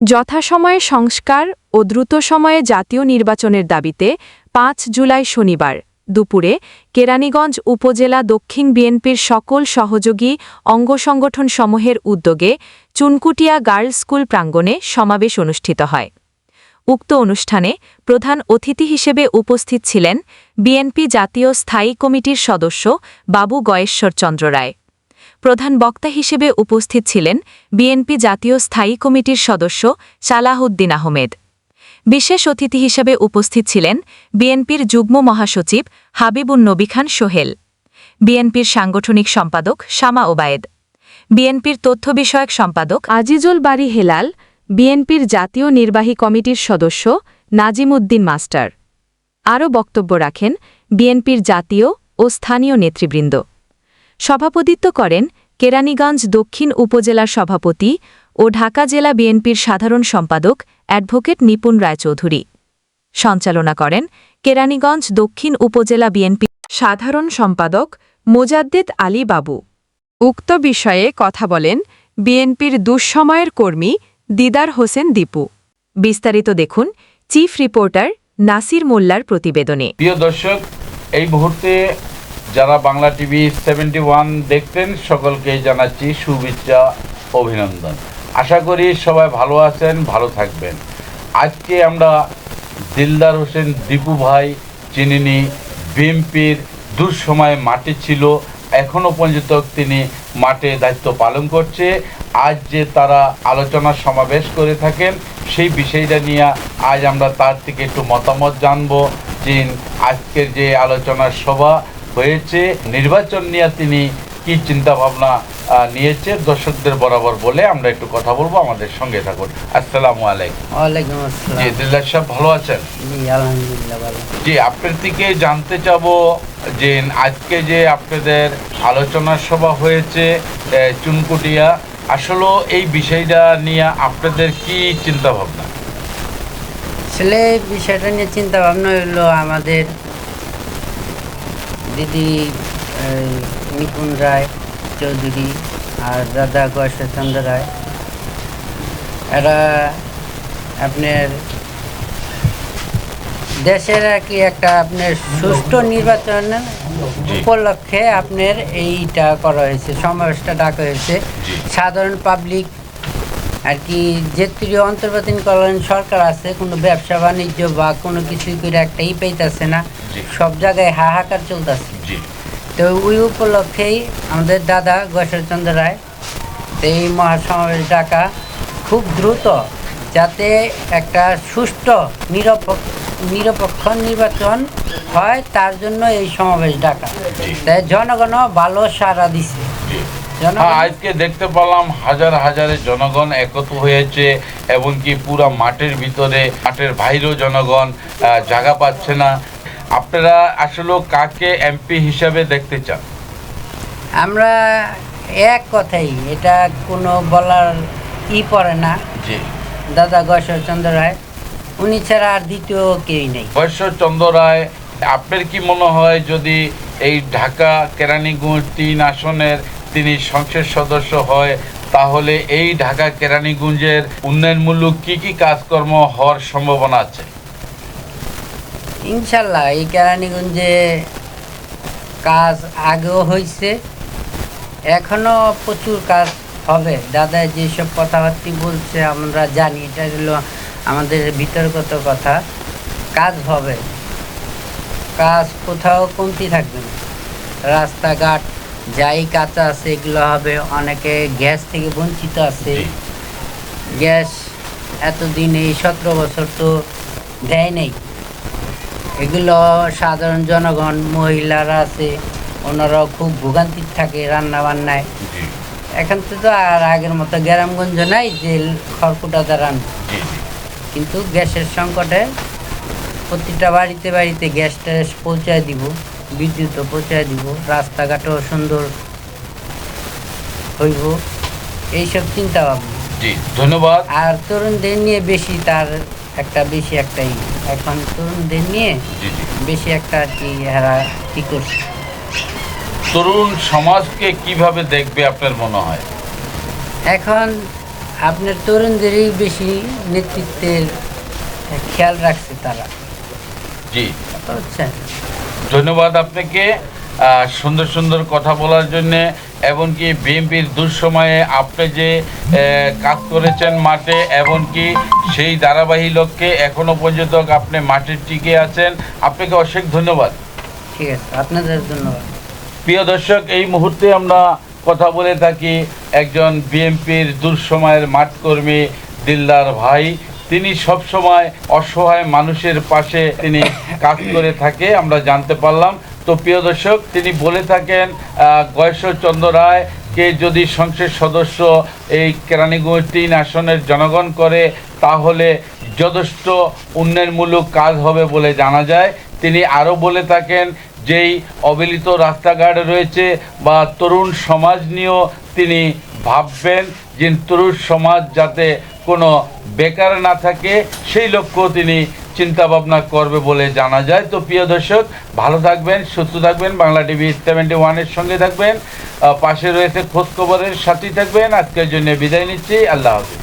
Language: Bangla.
যথাসময়ে সংস্কার ও দ্রুত সময়ে জাতীয় নির্বাচনের দাবিতে পাঁচ জুলাই শনিবার দুপুরে কেরানীগঞ্জ উপজেলা দক্ষিণ বিএনপির সকল সহযোগী অঙ্গসংগঠন সমূহের উদ্যোগে চুনকুটিয়া গার্লস স্কুল প্রাঙ্গণে সমাবেশ অনুষ্ঠিত হয়। উক্ত অনুষ্ঠানে প্রধান অতিথি হিসেবে উপস্থিত ছিলেন বিএনপি জাতীয় স্থায়ী কমিটির সদস্য বাবু গয়েশ্বর চন্দ্র রায়। প্রধান বক্তা হিসেবে উপস্থিত ছিলেন বিএনপি জাতীয় স্থায়ী কমিটির সদস্য সালাহউদ্দিন আহমেদ। বিশেষ অতিথি হিসেবে উপস্থিত ছিলেন বিএনপির যুগ্ম মহাসচিব হাবিবুন নবী খান সোহেল, বিএনপির সাংগঠনিক সম্পাদক শামা ওবায়েদ, বিএনপির তথ্য বিষয়ক সম্পাদক আজিজুল বাড়ি হেলাল, বিএনপির জাতীয় নির্বাহী কমিটির সদস্য নাজিমুদ্দিন মাস্টার। আরও বক্তব্য রাখেন বিএনপির জাতীয় ও স্থানীয় নেতৃবৃন্দ। সভাপতিত্ব করেন কেরানীগঞ্জ দক্ষিণ উপজেলার সভাপতি ও ঢাকা জেলা বিএনপির সাধারণ সম্পাদক অ্যাডভোকেট নিপুণ রায়চৌধুরী। সঞ্চালনা করেন কেরানীগঞ্জ দক্ষিণ উপজেলা বিএনপি সাধারণ সম্পাদক মোজাদ্দেদ আলী বাবু। উক্ত বিষয়ে কথা বলেন বিএনপির দুঃসময়ের কর্মী দিদার হোসেন দীপু। বিস্তারিত দেখুন চিফ রিপোর্টার নাসির মোল্লার প্রতিবেদনে। প্রিয় দর্শক, এই মুহূর্তে যারা বাংলা টিভি সেভেন্টি ওয়ান দেখতেন সকলকে জানাচ্ছি শুভেচ্ছা, অভিনন্দন। আশা করি সবাই ভালো আছেন, ভালো থাকবেন। আজকে আমরা দিলদার হোসেন দীপু ভাই চিনিনি বিএমপির দুঃসময়ে মাঠে ছিল এখনও পর্যন্ত তিনি মাঠে দায়িত্ব পালন করছে। আজ যে তারা আলোচনা সমাবেশ করে থাকেন, সেই বিষয়টা নিয়ে আজ আমরা তার থেকে একটু মতামত জানব। যে আজকের যে আলোচনা সভা হয়েছে। নির্বাচন নিয়ে তিনি কি চিন্তা ভাবনা নিয়েছে দর্শকদের বরাবর বলে আমরা একটু কথা বলব। আমাদের সঙ্গে থাকুন। আসসালামু আলাইকুম। ওয়ালাইকুম জি দিল্লার সাহেব ভালো আছেন? জি আলহামদুলিল্লাহ ভালো। জি আপনার থেকে জানতে চাবো যে আজকে যে আপনাদের আলোচনা সভা হয়েছে চুনকুটিয়া আসলে এই বিষয়টা নিয়ে আপনাদের কি চিন্তা ভাবনা আসলে বিষয়টা নিয়ে চিন্তা ভাবনা হলো আমাদের দিদি নিপুণ রায় চৌধুরী আর দাদা গয়েশ্বরচন্দ্র রায় এরা আপনার দেশের আর কি একটা আপনার সুষ্ঠু নির্বাচন উপলক্ষে আপনার এইটা করা হয়েছে সমাবেশটা ডাকা হয়েছে। সাধারণ পাবলিক আর কি যে ত্রিয় অন্তর্বর্তীন কল্যাণ সরকার আছে কোনো ব্যবসা বাণিজ্য বা কোনো কিছুই করে একটা ই পাইতেছে না। সব জায়গায় হাহাকার চলতেছে। তো ওই উপলক্ষেই আমাদের দাদা গয়েশ্বরচন্দ্র রায় এই মহাসমাবেশ ডাকা খুব দ্রুত যাতে একটা সুষ্ঠু নিরপেক্ষ নিরপেক্ষ নির্বাচন হয় তার জন্য এই সমাবেশ ডাকা। তাই জনগণ ভালো সাড়া দিছে। আজকে দেখতে পেলাম হাজার হাজারে জনগণ একত্র হয়েছে এবং কি পুরো মাঠের ভিতরে মাঠের বাইরেও জনগণ জায়গা পাচ্ছে না। আপনারা আসলে কাকে এমপি হিসাবে দেখতে চান? আমরা এক কথাই এটা কোনো বলার ই পড়ে না। জি। দাদা গয়েশ্বরচন্দ্র রায় উনি ছাড়া আর দ্বিতীয় কেউই নেই। চন্দ্র রায় আপনার কি মনে হয় যদি এই ঢাকা কেরানীগঞ্জ তিন আসনের তিনি সংসদ সদস্য হয়, তাহলে এই ঢাকা কেরানীগঞ্জের উন্নয়নমূলক কি কি কাজকর্ম হওয়ার সম্ভাবনা আছে? ইনশাল্লাহ, এই কেরানীগঞ্জে কাজ আগেও হয়েছে এখনও প্রচুর কাজ হবে। দাদা যেসব কথাবার্তা বলছে, আমরা জানি, এটা হলো আমাদের বিতর্কত কথা। কাজ হবে। কাজ কোথাও কমতি থাকবে না। রাস্তাঘাট যাই কাঁচা আছে এগুলো হবে। অনেকে গ্যাস থেকে বঞ্চিত আছে। গ্যাস এতদিন এই সতেরো বছর তো দেয় নেই। এগুলো সাধারণ জনগণ মহিলারা আছে ওনারাও খুব ভোগান্তির থাকে রান্না বান্নায় এখন তো তো আর আগের মতো গ্রামগঞ্জ নাই যে খড়কুটা দাঁড়ান কিন্তু গ্যাসের সংকটে প্রতিটা বাড়িতে বাড়িতে গ্যাস ট্যাস পৌঁছায় দিব। বিদ্যুৎও পৌঁছায় দিব রাস্তাঘাটও সুন্দর হইব এইসব চিন্তা ভাবনা। জি ধন্যবাদ। আর তরুণদের নিয়ে বেশি তার একটা বেশি একটাই এখন তরুণদের নিয়ে বেশি একটা কি এরা কি করছে। তরুণ সমাজকে কীভাবে দেখবে আপনার মনে হয়? এখন আপনার তরুণদেরই বেশি নেতৃত্বের খেয়াল রাখছে তারা। জি। হচ্ছে ধন্যবাদ আপনাকে। সুন্দর সুন্দর কথা বলার জন্য এমনকি বিএনপির দুঃসময়ে আপনি যে কাজ করেছেন মাঠে এমনকি সেই ধারাবাহী লক্ষ্যে এখনও পর্যন্ত আপনি মাঠে টিকে আছেন আপনাকে অশেষ ধন্যবাদ। ঠিক আছে আপনাদের ধন্যবাদ। প্রিয় দর্শক এই মুহূর্তে আমরা কথা বলে থাকি একজন বিএনপির দুঃসময়ের মাঠকর্মী দিলদার ভাই। তিনি সব সময় অসহায় মানুষের পাশে তিনি কাজ করে থাকে, আমরা জানতে পারলাম। তো প্রিয় দর্শক, তিনি বলে থাকেন গয়েশ্বরচন্দ্র রায় কে যদি সংসদ সদস্য এই কেরানীগঞ্জ তিন আসনের জনগণ করে, তাহলে যথেষ্ট উন্নয়নমূলক কাজ হবে বলে জানা যায়। তিনি আরও বলে থাকেন, যেই অবিলিত রাস্তাঘাট রয়েছে বা তরুণ সমাজ নিয়েও তিনি ভাববেন, যে তরুণ সমাজ যাতে কোনো বেকার না থাকে, সেই লক্ষ্য তিনি চিন্তা ভাবনা করবে বলে জানা যায়। তো প্রিয় দর্শক, ভালো থাকবেন, সুস্থ থাকবেন, বাংলা টিভি সেভেন্টি ওয়ানের সঙ্গে থাকবেন পাশে রয়েছে খোঁজখবরের সাথেই থাকবেন। আজকের জন্য বিদায় নিচ্ছি, আল্লাহ হাফিজ।